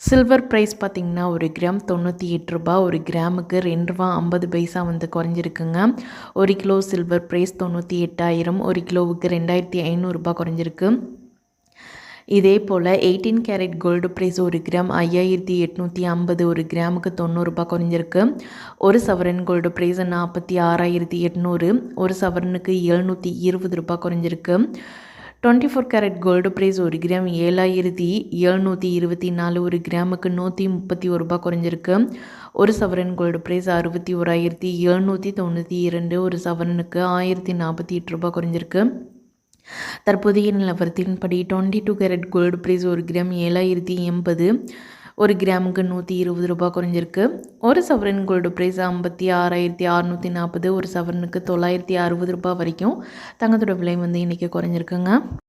Silver price பார்த்திங்கன்னா ஒரு gram தொண்ணூற்றி எட்டு ரூபா ஒரு கிராமுக்கு ரெண்டு ரூபா ஐம்பது பைசா வந்து குறைஞ்சிருக்குங்க. ஒரு கிலோ சில்வர் ப்ரைஸ் தொண்ணூற்றி எட்டாயிரம் ஒரு கிலோவுக்கு ரெண்டாயிரத்தி ஐநூறுரூபா குறைஞ்சிருக்கு. இதே போல் எயிட்டீன் கேரட் கோல்டு ப்ரைஸ் ஒரு கிராம் ஐயாயிரத்தி எட்நூற்றி ஐம்பது ஒரு கிராமுக்கு தொண்ணூறுரூபா குறைஞ்சிருக்கு. ஒரு சவரன் கோல்டு ப்ரைஸ் நாற்பத்தி ஆறாயிரத்தி எட்நூறு ஒரு சவரனுக்கு எழுநூற்றி இருபது ரூபாய் குறைஞ்சிருக்கு. Twenty four carat gold price ஒரு கிராம் ஏழாயிரத்தி எழுநூற்றி இருபத்தி நாலு ஒரு கிராமுக்கு நூற்றி முப்பத்தி ஒரு ரூபா குறைஞ்சிருக்கு. ஒரு சவரன் கோல்டு ப்ரைஸ் அறுபத்தி ஓராயிரத்தி எழுநூற்றி தொண்ணூற்றி இரண்டு ஒரு சவரனுக்கு ஆயிரத்தி நாற்பத்தி எட்டு ரூபா குறைஞ்சிருக்கு. தற்போதைய நிலவரத்தின்படி twenty two carat gold price ஒரு கிராம் ஏழாயிரத்தி எண்பது ஒரு கிராமுக்கு நூற்றி இருபது ரூபாய் குறைஞ்சிருக்கு. ஒரு சவரன் கோல்டு ப்ரைஸ் ஐம்பத்தி ஆறாயிரத்தி அறநூற்றி நாற்பது ஒரு சவரனுக்கு தொள்ளாயிரத்தி அறுபது ரூபாய் வரைக்கும் தங்கத்தோட விலை வந்து இன்றைக்கி குறைஞ்சிருக்குங்க.